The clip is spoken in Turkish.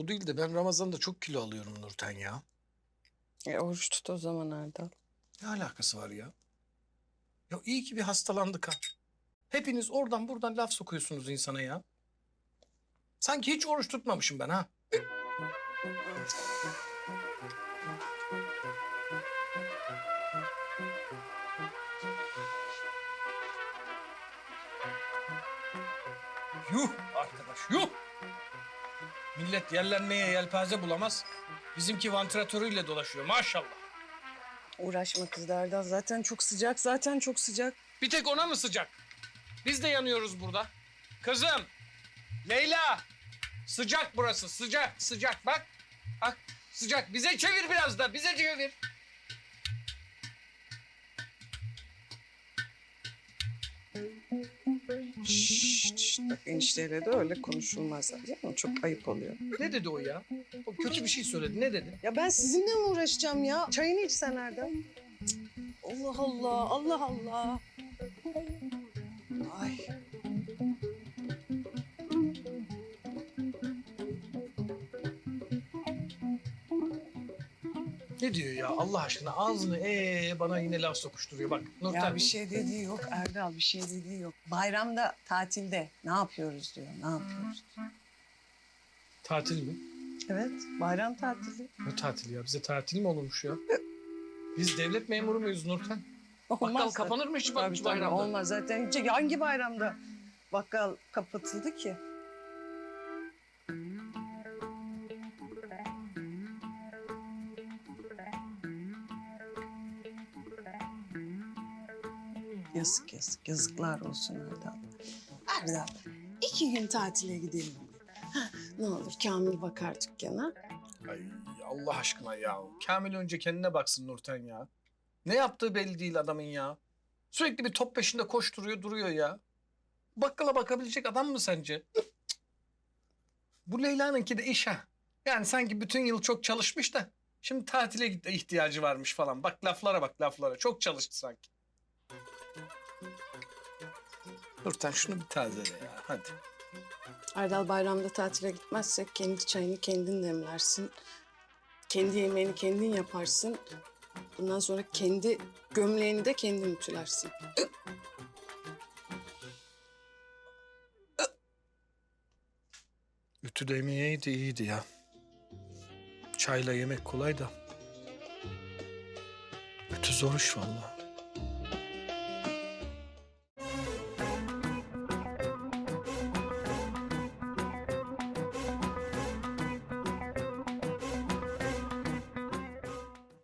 O değil de ben Ramazan'da çok kilo alıyorum Nurten ya. E, oruç tut o zaman Erdal. Ne alakası var ya? Ya iyi ki bir hastalandık ha. Hepiniz oradan buradan laf sokuyorsunuz insana ya. Sanki hiç oruç tutmamışım ben ha. Yuh arkadaş yuh. Millet yerlenmeye yelpaze bulamaz. Bizimki vantilatörüyle dolaşıyor maşallah. Uğraşma kız Erdal. Zaten çok sıcak. Zaten çok sıcak. Bir tek ona mı sıcak? Biz de yanıyoruz burada. Kızım, Leyla. Sıcak burası, sıcak, sıcak. Bak, bak sıcak. Bize çevir biraz da, bize çevir. Şşt, şşt. Bak enişteyle de öyle konuşulmaz. Değil mi? Çok ayıp oluyor. Ne dedi o ya? O kötü bir şey söyledi. Ne dedi? Ya ben sizinle mi uğraşacağım ya? Çayını iç sen Erdal. Cık. Allah Allah, Allah Allah. Ay. Ne diyor ya Allah aşkına ağzını ee bana yine laf sokuşturuyor bak. Nurten. Ya bir şey dediği yok Erdal, bir şey dediği yok. Bayramda, tatilde ne yapıyoruz diyor, ne yapıyoruz diyor. Tatil mi? Evet, bayram tatili. Ne tatil ya? Bize tatil mi olurmuş ya? Biz devlet memuru muyuz Nurten? Bakkal Olmaz kapanır mı hiç Tabii, bayramda? olmaz zaten. Hiç- Hangi bayramda bakkal kapatıldı ki? Yazık yazık. Yazıklar olsun Erdal. Erdal iki gün tatile gidelim. Ne olur Kamil bakar dükkana. Ay Allah aşkına ya. Kamil önce kendine baksın Nurten ya. Ne yaptığı belli değil adamın ya. Sürekli bir top peşinde koşturuyor duruyor ya. Bakkala bakabilecek adam mı sence? Bu Leyla'nınki de iş ha. Yani sanki bütün yıl çok çalışmış da şimdi tatile ihtiyacı varmış falan. Bak laflara bak laflara. Çok çalıştı sanki. Nurten şunu bir tazele ya hadi. Erdal bayramda tatile gitmezsek kendi çayını kendin demlersin. Kendi yemeğini kendin yaparsın. Bundan sonra kendi gömleğini de kendin ütülersin. Ütü demeyeydi iyiydi ya. Çayla yemek kolay da. Ütü zor iş vallahi.